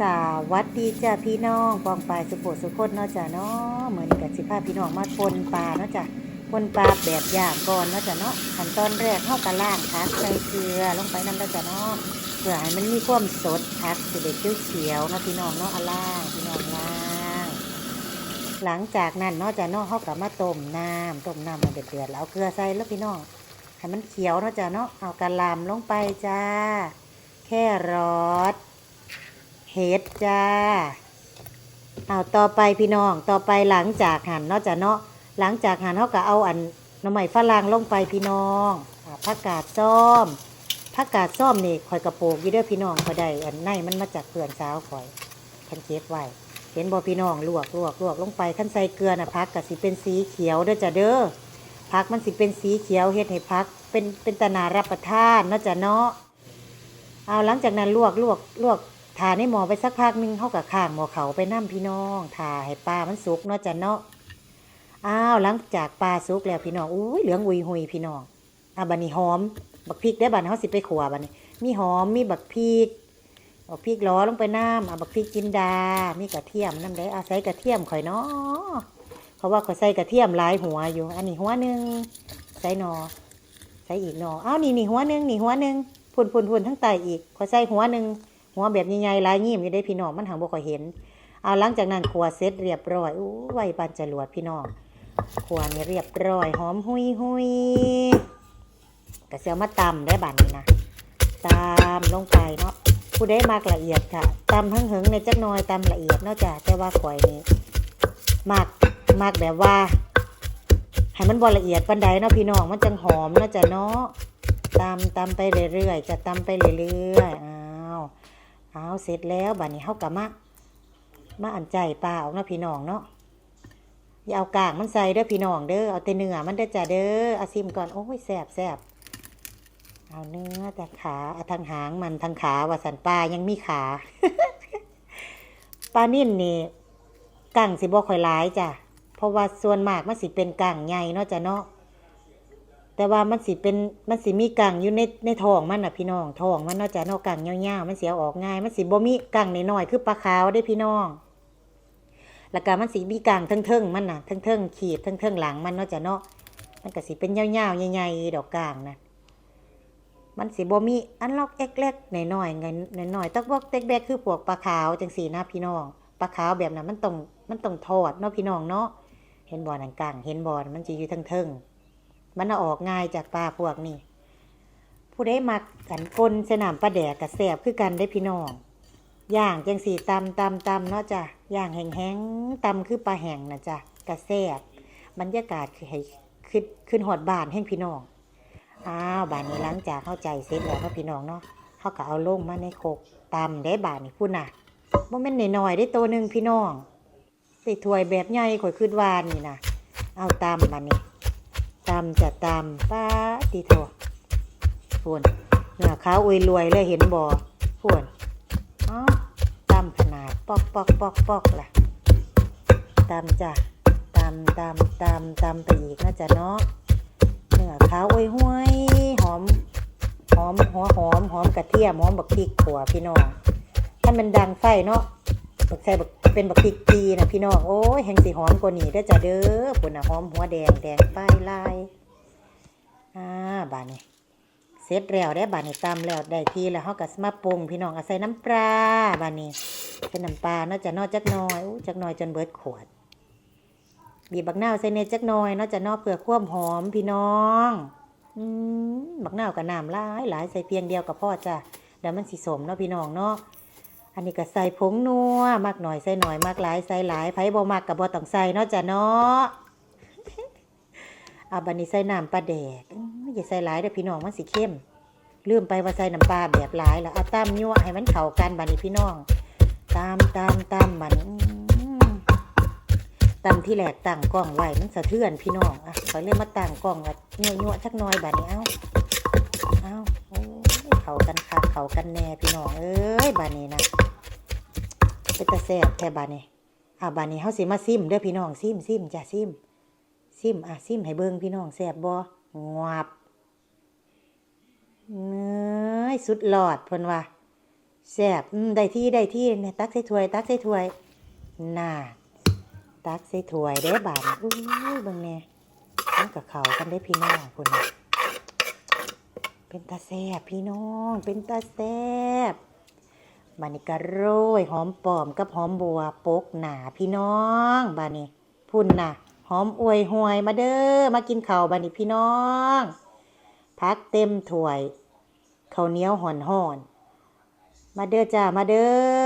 สาวัสดีจ้าพี่น้องปองปลายสุโขสุคนเนาะจ้ะเนาะเหมือนกับสิพาพพี่น้องมาปนปลาเนาะจ้ะปนปลาแบบอย่างก่อนเนาะจ้ะเนาะขั้นตอนแรกเข้ากระล่างพักใส่เกลือลงไปน้ำเนาะจ้ะเนาะเพื่อให้มันมีความสดพักสิเด็ดเขียวเนาะพี่น้องเนาะอล่างพี่น้องล่างหลังจากนั้นเนาะจ้ะเนาะเข้ากับมาต้มน้ำต้มน้ำมันเดือดแล้วเกลือใส่แล้วพี่น้องให้มันเขียวเนาะจ้ะเนาะเอากระหลำลงไปจ้าแค่รอท เห็ดจ้าเอาต่อไปพี่น้องต่อไปหลังจากหั่นเนาะจ้ะเนาะหลังจากหั่นเขาก็เอาอันน้ำใหม่ฝรั่งลงไปพี่น้องผักกาดซ้อมผักกาดซ้อมนี่ข่อยกระโปกอยู่เด้อพี่น้องข่อได้อันในมันมาจากเพื่อนสาวข่อยคันเก็บไว้เห็นบ่พี่น้องลวกลวกลวกลงไปขั้นใส่เกลือนะพักก็สิเป็นสีเขียวเด้อจ้ะเด้อพักมันสิเป็นสีเขียวเฮ็ดให้พักเป็นเป็นตนารับประทานเนาะจ้ะเนาะเอาหลังจากนั้นลวกลวกลวก ทาในหม้อไปสักพักหนึงเขากับข้างหม้อเขาไปนั่พี่น้องทาให้ปลามันสุกเนาะจ้ะเนาะอ้าวหลังจากปลาสุกแล้วพี่น้องอุ้ยเหลืองอุยหุยพี่น้องอะบันนี้หอม บักพริกได้บันเขาสิไปขัวบันนี้มีหอมมีบักพริกบักพริกล้อลงไปน้ำอะบักพริกจินดา มีกระเทียมน้ำได้อาศัยกระเทียมข่อยเนาะเพราะว่าข่อยใส่กระเทียมหลายหัวอยู่ อันนี้หัวหนึ่งใส่นอใส่อีกนออ้าวนี่นี่หัวหนึ่งนี่หัวหนึ่งพุ่นพุ่นพุ่นทั้งไตอีกขอยใส่หัวหนึ่ง หัวแบบใหญ่ๆลายยิ้มอยู่ได้พี่น้องมันหางบ่ค่อยเห็นเอาหลังจากนั้นขัวเสร็จเรียบร้อยอู้ไวปานจรวดพี่น้องขัวนี่เรียบร้อยหอมหุยหุยกระเซียวมาตำได้บานนี้นะตำลงไปเนาะผู้ได้มากละเอียดค่ะตำทั้งหึงในจักน้อยตำละเอียดนาะจ้ะแต่ว่าข่อยนี่มากมากแบบว่าให้มันบ่ละเอียดปันใดเนาะพี่น้องมันจังหอมเนาะจ้ะเนาะตำตำไปเรื่อยๆจะตำไปเรื่อยๆอ้าว เอาเสร็จแล้วบัดนี้เฮากะมามาอันใจปลาออกนาะพี่น้องเนาะอย่าเอากากมันใส่เด้อพี่น้องเด้อเอาแต่เนื้อมันเด้อจ้ะเด้อเอาซิมก่อนโอ้ยแซ่บแซ่บเอาเนื้อแต่ขาเอาทางหางมันทางขาว่าสันปลายังมีขาปลานิ่นนี่กั่งสิบ่ค่อยหลายจ้ะเพราะว่าส่วนมากมันสิเป็นกั่งใหญ่เนาะจ้ะเนาะ แต่ว่ามันสิเป็นมันสิมีกังอยู่ในในท้องมันน่ะพี่น้องท้องมันนอกจากนอกกังยาวๆมันเสียออกง่าย มันสิบ่มีกังน้อยๆคือปลาขาวได้พี่น้องแล้วก็มันสิมีกังเทิงๆมันน่ะเทิงๆขีดเทิงๆหลังมันนอกจากเนาะมันก็สิเป็นยาวๆใหญ่ๆดอกกลางนะมันสิบ่มีอันล็อกเอ็กๆน้อยๆไงน้อยๆตักบอกเต็กแบกคือพวกปลาขาวจังสี่นะพี่น้องปลาขาวแบบนั้นมันต้องมันต้องทอดเนาะพี่น้องเนาะเห็นบ่อนังกังเห็นบ่อมันจะอยู่เทิงๆ มันอออกง่ายจากปลาพวกนี้ผู้ได้มักกันปนสนามปลาแดกกับแสบคือกันได้พี่น้องย่างจังสีตำตำตำเนาะจ้ะย่างแห้งๆตำคือปลาแห้งนะจ้ะกระแสบบรรยากาศคือให้ขึ้นขึ้นหอดบานแห้งพี่น้องอ้าวบานนี้หลังจากเข้าใจเสร็จแล้วเนาะพี่น้องเนาะเขาก็เอาลงมาในโคกตำได้บานนี้พูดน่ะบ่แม่นน้อยๆได้ตัวหนึ่งพี่น้องใส่ถ้วยแบบใหญ่ข่อยขึ้นวานนี่นะเอาตำบานนี้ ตำจะตำป้าตีโถพูนเนื้อขาวอุยรวยเลยเห็นบ่อพูนอ๋อตำขนาดปอกปอกปอกปอกล่ะตำจ้ะตำตำตำตำไปอีกนะจ๊ะเนาะเนื้อขาวอุยห้วยหอมหอมหัวหอมหอมกระเทียมหอมบักพริกขัวพี่น้องถ้ามันดังไฟเนาะ บักใส่บักเป็นบักพริกจีนะพี่น้องโอ้ยแห่งสีหอมกว่านี้ได้อจ้ะเด้อปุ่นน่ะหอมหัวแดงแดงป้ายลายอ่าบานนี้เสร็จแล้วได้บานนี้ตำแล้วได้ทีแล้วเฮาก็มาปรุงพี่น้องเอาใส่น้ำปลาบานนี้ใส่น้ำปลาเนาะจะนอจักน่อยอู้จักน่อยจนเบิดขวดบีบบักนาวใส่เนจักน่อยเนาะจะนอเพื่อความหอมพี่น้องอืมบักนาวกับน้ำหลายหลายใส่เพียงเดียวกับพ่อจ้ะเดี๋ยวมันสิสมเนาะพี่น้องเนาะ อันนี้ก็ใส่ผงนัวมากหน่อยใส่หน่อยมากหลายใส่หลายไผบ่มักกับบ่ต้องใส่เนาะจ้ะเนาะเอาบันนี้ใส่น้ำปลาแดกอื้ออย่าใส่หลายเด้อพี่น้องมันสิเข้มลืมไปว่าใส่น้ำปลาแบบหลายแล้วเอาตามยั่วให้มันเข้ากันบันนี้พี่น้องตามตามตามบันตามที่แหลกตั้งกล้องไหวมันสะเทือนพี่น้องอะขอเรียกมาตั้งกล้องไว้ยั่วยั่วชักหน้อยบัดนี้เอ้าเอ้าเข้ากันคักเข้ากันแน่พี่น้องเอ้ยบัดนี้นะ ตาแซ่บแท้บัดนี้อะบัดนี้เฮาสิมาซิมเด้อพี่น้องซิมซิมจ้ะซิมซิมอะซิมให้เบิ่งพี่น้องแซ่บบ่งวบเนื้อยสุดหลอดเพิ่นว่าแซ่บอืมได้ที่ได้ที่เนี่ยตักใส่ถ้วย ตักใส่ถ้วยน่าตักใส่ถ้วยเด้บาดนี้อุ้ยเบิ่งแน่มันกับเขากันได้พี่น้องพุ่นเป็นตาแซ่บพี่น้อง เป็นตาแซ่บ บานิกะโรยหอมปอมกับหอมบัวปกหนาพี่น้องบานี้พุ่นน่ะหอมอวยหวยมาเด้อมากินข้าวบานี้พี่น้องพักเต็มถ้วยข้าวเหนียวห่อนห่อนมาเด้อจ้ามาเด้อ